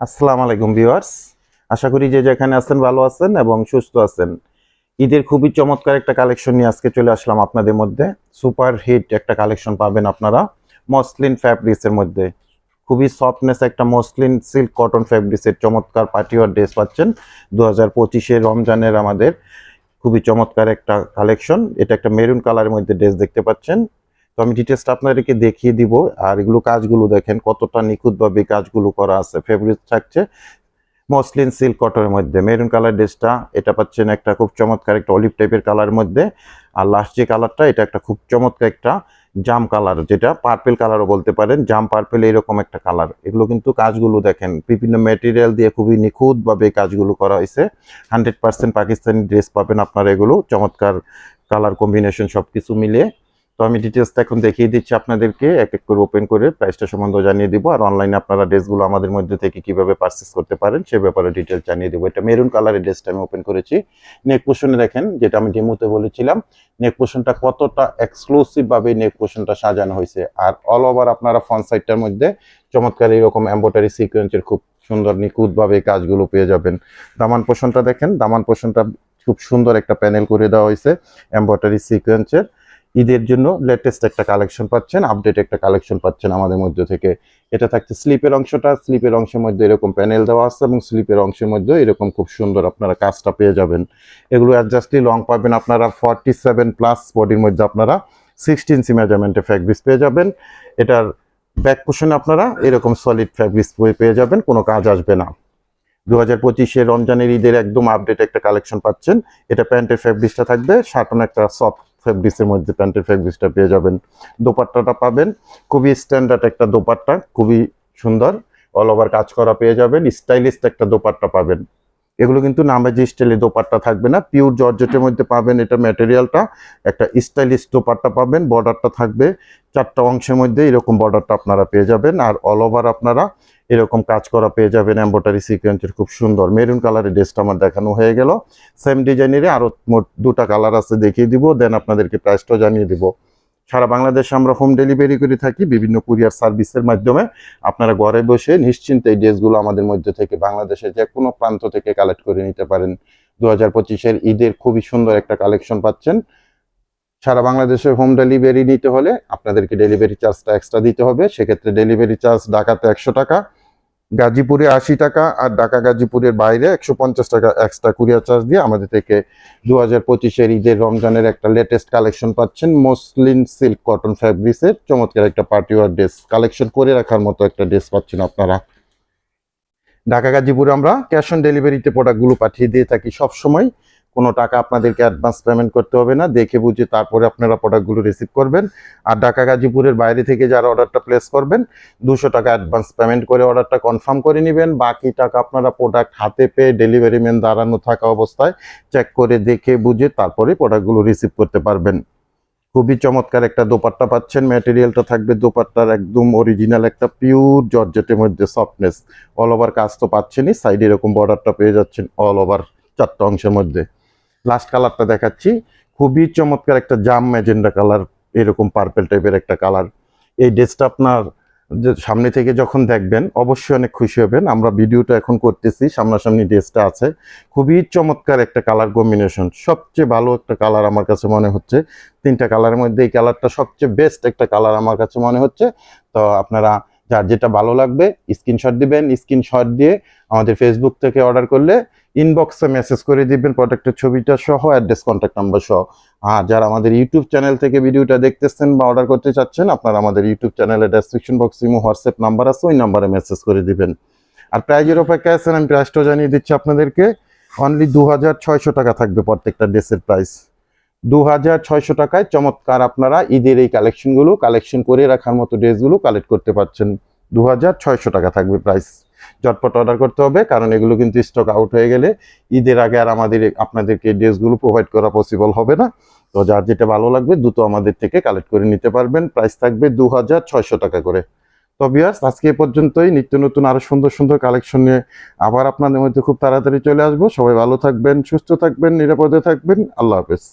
আসসালামু আলাইকুম ভিউয়ার্স। আশা করি যে যেখানে আছেন ভালো আছেন এবং সুস্থ আছেন। ঈদের খুবই চমৎকার একটা কালেকশন নিয়ে আজকে চলে আসলাম আপনাদের মধ্যে। সুপার হিট একটা কালেকশন পাবেন আপনারা মসলিন ফ্যাব্রিক্সের মধ্যে। খুবই সফটনেস একটা মসলিন সিল্ক কটন ফ্যাব্রিক্সের চমৎকার পার্টিওয়ার ড্রেস পাচ্ছেন। দু হাজার পঁচিশে রমজানের আমাদের খুবই চমৎকার একটা কালেকশন। এটা একটা মেরুন কালারের মধ্যে ড্রেস দেখতে পাচ্ছেন। আমি ডিটেলসটা আপনাদেরকে দেখিয়ে দিব। আর এগুলো কাজগুলো দেখেন, কতটা নিখুঁতভাবে কাজগুলো করা আছে। ফেব্রিক থাকছে মসলিন সিল্ক কটনের মধ্যে। মেরুন কালার ড্রেসটা এটা পাচ্ছেন একটা খুব চমৎকার একটা অলিভ টাইপের কালারের মধ্যে। আর লাস্ট যে কালারটা এটা একটা খুব চমৎকার একটা জাম কালার যেটা পার্পেল কালারও বলতে পারেন। জাম পার্পেল এরকম একটা কালার এগুলো কিন্তু কাজগুলো দেখেন, বিভিন্ন মেটেরিয়াল দিয়ে খুবই নিখুঁতভাবে কাজগুলো করা হয়েছে। হান্ড্রেড পার্সেন্ট পাকিস্তানি ড্রেস পাবেন আপনারা এগুলো। চমৎকার কালার কম্বিনেশন সব কিছু মিলিয়ে। তো আমি ডিটেলসটা এখন দেখিয়ে দিচ্ছি আপনাদেরকে, এক এক করে ওপেন করে প্রাইসটা সম্বন্ধে জানিয়ে দিব। আর অনলাইনে আপনারা ড্রেসগুলো আমাদের মধ্যে থেকে কীভাবে পারচেস করতে পারেন, সে ব্যাপারে ডিটেলস জানিয়ে দেবো। এটা মেরুন কালারের ড্রেসটা আমি ওপেন করেছি। নেক পোষণে দেখেন, যেটা আমি ডেমোতে বলেছিলাম নেক পোষণটা কতটা এক্সক্লুসিভ ভাবে নেক পোষণটা সাজানো হয়েছে। আর অল ওভার আপনারা ফ্রন্ট সাইডটার মধ্যে চমৎকার এরকম এম্বোটারি সিকোয়েন্সের খুব সুন্দর নিখুঁতভাবে কাজগুলো পেয়ে যাবেন। দামান পোষণটা দেখেন, দামান পোষণটা খুব সুন্দর একটা প্যানেল করে দেওয়া হয়েছে এম্বোটারি সিকোয়েন্সের ঈদের জন্য লেটেস্ট একটা কালেকশন পাচ্ছেন আপডেট একটা কালেকশন পাচ্ছেন আমাদের মধ্যে থেকে। এটা থাকছে স্লিপের অংশটা, স্লিপের অংশের মধ্যে এরকম প্যানেল দেওয়া আছে এবং স্লিপের অংশের মধ্যে এরকম খুব সুন্দর আপনারা কাজটা পেয়ে যাবেন। এগুলো অ্যাডজাস্টলি লং পাবেন আপনারা ফর্টি সেভেন প্লাস বডির মধ্যে আপনারা সিক্সটিন সি মেজারমেন্টে ফ্যাব্রিক্স পেয়ে যাবেন। এটার ব্যাক পোষণে আপনারা এরকম সলিড ফ্যাব্রিক্স পেয়ে যাবেন, কোনো কাজ আসবে না। দু হাজার পঁচিশে রমজানের ঈদের একদম আপডেট একটা কালেকশন পাচ্ছেন। এটা প্যান্টের ফ্যাব্রিক্সটা থাকবে সাটন একটা সফট ফেব্রিক্সের মধ্যে প্যান্টের ফেব্রিক্সটা পেয়ে যাবেন। দোপাট্টাটা পাবেন। খুবই স্ট্যান্ডার্ড একটা দোপাট্টা, খুবই সুন্দর। অল ওভার কাজ করা পেয়ে যাবেন। স্টাইলিস্ট একটা দোপাট্টা পাবেন। এগুলো কিন্তু নামাজি স্টাইলে দোপাট্টা থাকবে না পিওর জর্জেটের মধ্যে পাবেন এটা ম্যাটেরিয়ালটা একটা স্টাইলিশ দোপাট্টা পাবেন বর্ডারটা থাকবে চারটা অংশের মধ্যে, এরকম বর্ডারটা আপনারা পেয়ে যাবেন। আর অল ওভার আপনারা এরকম কাজ করা পেয়ে যাবেন এম্বোটারি সিকোয়েন্সের খুব সুন্দর। মেরুন কালারের ড্রেসটা আমার দেখানো হয়ে গেল। সেম ডিজাইনেরই আরও মোট দুটা কালার আছে দেখিয়ে দিব দেন আপনাদেরকে প্রাইসটাও জানিয়ে দিব। সারা বাংলাদেশে আমরা হোম ডেলিভারি করে থাকি, বিভিন্ন কুরিয়ার সার্ভিসের মাধ্যমে। আপনারা ঘরে বসে নিশ্চিন্তে এই ড্রেসগুলো আমাদের মধ্যে থেকে বাংলাদেশের যে কোনো প্রান্ত থেকে কালেক্ট করে নিতে পারেন। দু হাজার পঁচিশের ঈদের খুবই সুন্দর একটা কালেকশন পাচ্ছেন। সারা বাংলাদেশে হোম ডেলিভারি নিতে হলে আপনাদেরকে ডেলিভারি চার্জটা এক্সট্রা দিতে হবে। সেক্ষেত্রে ডেলিভারি চার্জ ঢাকাতে একশো টাকা। গাজীপুরে আশি টাকা আর ঢাকা গাজীপুরের বাইরে একশো পঞ্চাশ টাকা এক্সট্রা কুরিয়ার চার্জ দিয়ে আমাদের থেকে দু হাজার পঁচিশের ঈদের রমজানের একটা লেটেস্ট কালেকশন পাচ্ছেন মসলিন সিল্ক কটন ফ্যাব্রিক্সের চমৎকার একটা পার্টিওয়ার ড্রেস কালেকশন করে রাখার মতো একটা ড্রেস পাচ্ছেন আপনারা। ঢাকা গাজীপুরে আমরা ক্যাশ অন ডেলিভারিতে প্রোডাক্টগুলো পাঠিয়ে দিয়ে থাকি সবসময়। কোনো টাকা আপনাদেরকে অ্যাডভান্স পেমেন্ট করতে হবে না। দেখে বুঝে তারপরে আপনারা প্রোডাক্টগুলো রিসিভ করবেন। আর ঢাকা গাজীপুরের বাইরে থেকে যারা অর্ডারটা প্লেস করবেন, দুশো টাকা অ্যাডভান্স পেমেন্ট করে অর্ডারটা কনফার্ম করে নেবেন। বাকি টাকা আপনারা প্রোডাক্ট হাতে পেয়ে ডেলিভারি ম্যান দাঁড়ানো থাকা অবস্থায় চেক করে দেখে বুঝে তারপরে প্রোডাক্টগুলো রিসিভ করতে পারবেন। খুবই চমৎকার একটা দোপাট্টা পাচ্ছেন। ম্যাটেরিয়ালটা থাকবে দোপাট্টার একদম অরিজিনাল একটা পিওর জর্জেটের মধ্যে সফটনেস অল ওভার কাজ তো পাচ্ছেনই। সাইডে এরকম বর্ডারটা পেয়ে যাচ্ছেন অল ওভার চারটা অংশের মধ্যে। লাস্ট কালারটা দেখাচ্ছি। খুবই চমৎকার একটা জাম ম্যাজেন্ডা কালার এরকম পার্পেল টাইপের একটা কালার এই ড্রেসটা আপনার সামনে থেকে যখন দেখবেন, অবশ্যই অনেক খুশি হবেন। আমরা ভিডিওটা এখন করতেছি, সামনাসামনি ড্রেসটা আছে। খুবই চমৎকার একটা কালার কম্বিনেশন সবচেয়ে ভালো একটা কালার আমার কাছে মনে হচ্ছে। তিনটা কালারের মধ্যে এই কালারটা সবচেয়ে বেস্ট একটা কালার আমার কাছে মনে হচ্ছে। তো আপনারা যার যেটা ভালো লাগবে স্ক্রিনশট দিবেন। স্ক্রিনশট দিয়ে আমাদের ফেসবুক থেকে অর্ডার করলে ইনবক্সে মেসেজ করে দিবেন প্রোডাক্টের ছবিটা সহ অ্যাড্রেস কন্ট্যাক্ট নাম্বার সহ। আর যারা আমাদের ইউটিউব চ্যানেল থেকে ভিডিওটা দেখতেছেন বা অর্ডার করতে চাচ্ছেন, আপনারা আমাদের ইউটিউব চ্যানেলের description box imo WhatsApp number আছে, ওই নাম্বারে মেসেজ করে দিবেন। আর প্রাইজের অপেক্ষায় আছেন আমি প্রাইসটাও জানিয়ে দিচ্ছি আপনাদেরকে অনলি দু হাজার ছয়শো টাকা থাকবে প্রত্যেকটা ড্রেসের প্রাইস দু হাজার ছয়শো টাকায় চমৎকার আপনারা ঈদের এই কালেকশনগুলো কালেকশন করে রাখার মতো ড্রেসগুলো কালেক্ট করতে পারছেন। দু হাজার ছয়শো টাকা থাকবে প্রাইস ঝটপট অর্ডার করতে হবে, কারণ এগুলো কিন্তু স্টক আউট হয়ে গেলে ঈদের আগে আর আমাদের আপনাদেরকে ড্রেসগুলো প্রোভাইড করা পসিবল হবে না। তো যার যেটা ভালো লাগবে, দ্রুত আমাদের থেকে কালেক্ট করে নিতে পারবেন। প্রাইস থাকবে দু টাকা করে। তো বিয়ার্স আজকে এ পর্যন্তই। নিত্য নতুন আরও সুন্দর সুন্দর কালেকশন নিয়ে আবার আপনাদের মধ্যে খুব তাড়াতাড়ি চলে আসব। সবাই ভালো থাকবেন, সুস্থ থাকবেন, নিরাপদে থাকবেন। আল্লাহ হাফেজ।